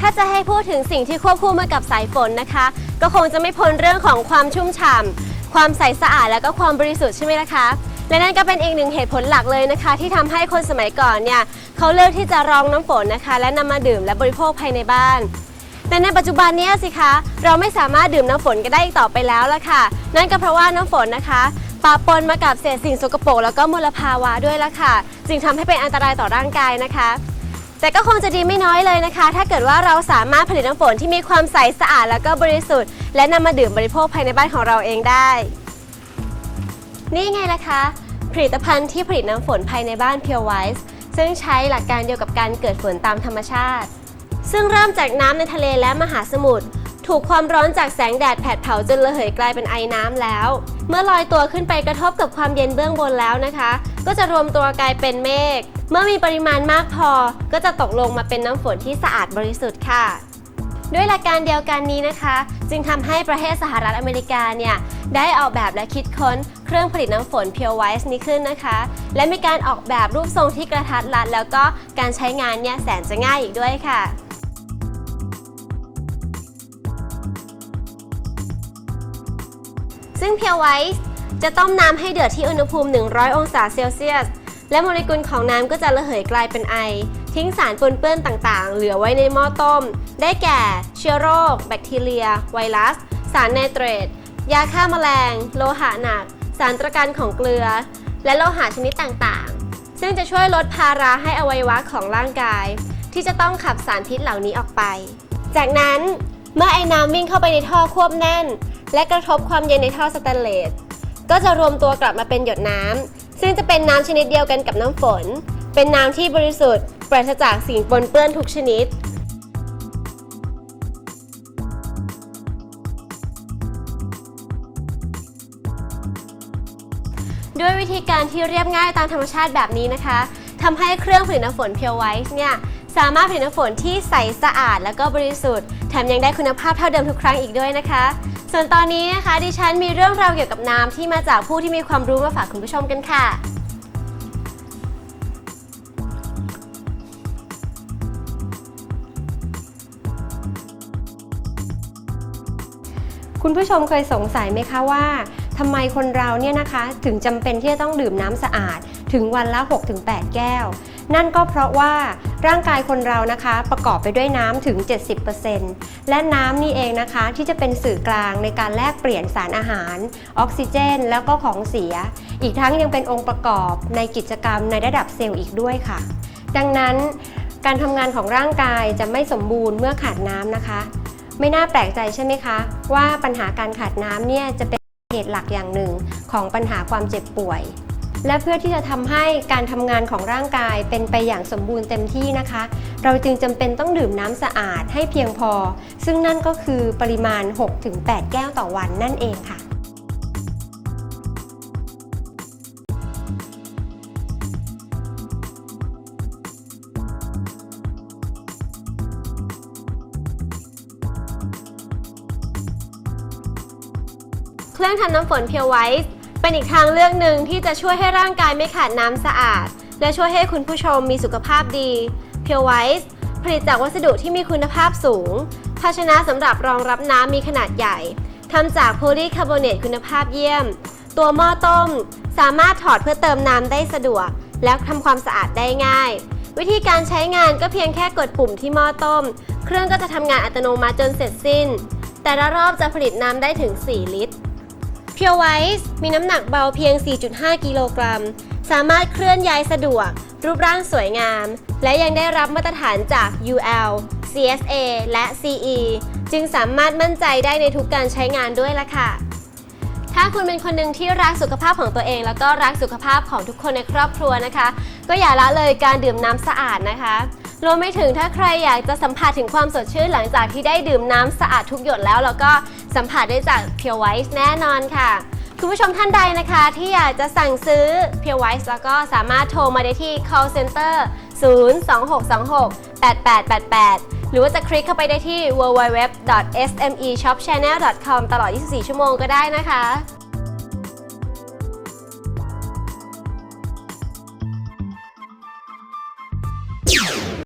ถ้าจะให้พูดถึงสิ่งที่ควบคู่มากับสายฝนนะคะ ก็คงจะไม่พ้นเรื่องของความชุ่มฉ่ำความใสสะอาดแล้วก็ความบริสุทธิ์ใช่ไหมล่ะคะและนั่นก็เป็นอีกหนึ่งเหตุผลหลักเลยนะคะ ที่ทำให้คนสมัยก่อนเนี่ยเขาเลือกที่จะรองน้ำฝนนะคะ และนำมาดื่มและบริโภคภายในบ้านแต่ในปัจจุบันนี้สิคะ เราไม่สามารถดื่มน้ำฝนกันได้อีกต่อไปแล้วละค่ะ นั่นก็เพราะว่าน้ำฝนนะคะปะปนมากับเศษสิ่งสกปรกแล้วก็มลภาวะด้วยละค่ะ จึงทำให้เป็นอันตรายต่อร่างกายนะคะ แต่ก็คงจะดีไม่น้อยเลยนะคะ ถ้าเกิดว่าเราสามารถผลิตน้ำฝนที่มีความใสสะอาดแล้วก็บริสุทธิ์ และนำมาดื่มบริโภคภายในบ้านของเราเองได้ นี่ไงล่ะคะ ผลิตภัณฑ์ที่ผลิตน้ำฝนภายในบ้าน Pure Wise ซึ่งใช้หลักการเดียวกับการเกิดฝนตามธรรมชาติ ซึ่งเริ่มจากน้ำในทะเลและมหาสมุทรถูกความร้อนจากแสงแดดแผดเผาจนระเหยกลายเป็นไอน้ำแล้ว เมื่อลอยตัวขึ้นไปกระทบกับความเย็นเบื้องบนแล้วนะคะ ก็จะรวมตัวกลายเป็นเมฆ เมื่อมีปริมาณมากพอก็จะตกลงมาเป็นน้ำฝนที่สะอาดบริสุทธิ์ค่ะ ด้วยหลักการเดียวกันนี้นะคะ จึงทำให้ประเทศสหรัฐอเมริกาเนี่ยได้ออกแบบและคิดค้นเครื่องผลิตน้ำฝน Pure Wise นี้ขึ้นนะคะ และมีการออกแบบรูปทรงที่กระทัดรัด แล้วก็การใช้งานเนี่ยแสนจะง่ายอีกด้วยค่ะซึ่ง Pure Wise จะต้มน้ำให้เดือดที่อุณหภูมิ 100 องศาเซลเซียส และโมเลกุลของน้ำก็จะระเหยกลายเป็นไอ ทิ้งสารปนเปื้อนต่างๆ เหลือไว้ในหม้อต้ม ได้แก่ เชื้อโรค แบคทีเรีย ไวรัส สารไนเตรต ยาฆ่าแมลง โลหะหนัก สารตระกันของเกลือ และโลหะชนิดต่างๆ ซึ่งจะช่วยลดภาระให้อวัยวะของร่างกาย ที่จะต้องขับสารพิษเหล่านี้ออกไป จากนั้นเมื่อไอ้น้ำวิ่งเข้าไปในท่อควบแน่น และกระทบความเย็นในท่อสแตนเลสก็จะรวมตัวกลับมาเป็นหยดน้ำ ซึ่งจะเป็นน้ำชนิดเดียวกันกับน้ำฝน เป็นน้ำที่บริสุทธิ์ปราศจากสิ่งปนเปื้อนทุกชนิด ด้วยวิธีการที่เรียบง่ายตามธรรมชาติแบบนี้นะคะทำให้เครื่องผลิตน้ำฝน Pure Wise เนี่ยสามารถผลิตน้ำฝนที่ใสสะอาด แล้วก็บริสุทธิ์แถมยังได้คุณภาพเท่าเดิมทุกครั้งอีกด้วยนะคะ ส่วนตอนนี้นะคะดิฉันมีเรื่องราวเกี่ยวกับน้ำที่มาจากผู้ที่มีความรู้มาฝากคุณผู้ชมกันค่ะ คุณผู้ชมเคยสงสัยไหมคะว่า ทำไมคนเราเนี่ยนะคะถึงจำเป็นที่จะต้องดื่มน้ำสะอาดถึงวันละ 6-8 แก้ว นั่นก็เพราะว่าร่างกายคนเรานะคะประกอบไปด้วยน้ำถึง 70%และน้ำนี่เองนะคะที่จะเป็นสื่อกลางในการแลกเปลี่ยนสารอาหาร ออกซิเจน แล้วก็ของเสีย อีกทั้งยังเป็นองค์ประกอบในกิจกรรมในระดับเซลล์อีกด้วยค่ะ ดังนั้นการทำงานของร่างกายจะไม่สมบูรณ์เมื่อขาดน้ำนะคะ ไม่น่าแปลกใจใช่ไหมคะ ว่าปัญหาการขาดน้ำเนี่ยจะเป็น ตุหลักอย่างหนึ่งของปัญหาความเจ็บป่วย และเพื่อที่จะทำให้การทำงานของร่างกายเป็นไปอย่างสมบูรณ์เต็มที่นะคะ เราจึงจำเป็นต้องดื่มน้ำสะอาดให้เพียงพอ ซึ่งนั่นก็คือปริมาณ 6-8 แก้วต่อวันนั่นเองค่ะ เครื่องทำน้ำฝน Pure Wise เป็นอีกทางเลือกหนึ่งที่จะช่วยให้ร่างกายไม่ขาดน้ำสะอาด และช่วยให้คุณผู้ชมมีสุขภาพดี Pure Wise ผลิตจากวัสดุที่มีคุณภาพสูง ภาชนะสำหรับรองรับน้ำมีขนาดใหญ่ทำจากโพลีคาร์บอเนตคุณภาพเยี่ยม ตัวหม้อต้ม สามารถถอดเพื่อเติมน้ำได้สะดวก และทำความสะอาดได้ง่าย วิธีการใช้งานก็เพียงแค่กดปุ่มที่หม้อต้ม เครื่องก็จะทำงานอัตโนมัติจนเสร็จสิ้น แต่ละรอบจะผลิตน้ำได้ถึง 4 ลิตร Pure Wise มีน้ำหนักเบาเพียง 4.5 กิโลกรัม สามารถเคลื่อนย้ายสะดวก รูปร่างสวยงาม และยังได้รับมาตรฐานจาก UL CSA และ CE จึงสามารถมั่นใจได้ในทุกการใช้งานด้วยล่ะค่ะ ถ้าคุณเป็นคนหนึ่งที่รักสุขภาพของตัวเอง แล้วก็รักสุขภาพของทุกคนในครอบครัวนะคะ ก็อย่าละเลยการดื่มน้ำสะอาดนะคะ รวมไปถึงถ้าใครอยากจะสัมผัสถึงความสดชื่นหลังจากที่ได้ดื่มน้ำสะอาดทุกหยดแล้ว แล้วก็สัมผัสได้จาก Pure Wise แน่นอนค่ะ คุณผู้ชมท่านใดนะคะ ที่อยากจะสั่งซื้อ Pure Wise แล้วก็สามารถโทรมาได้ที่ call center 02626 8888 หรือว่าจะคลิกเข้าไปได้ที่ www.smeshopchannel.com ตลอด 24 ชั่วโมงก็ได้นะคะ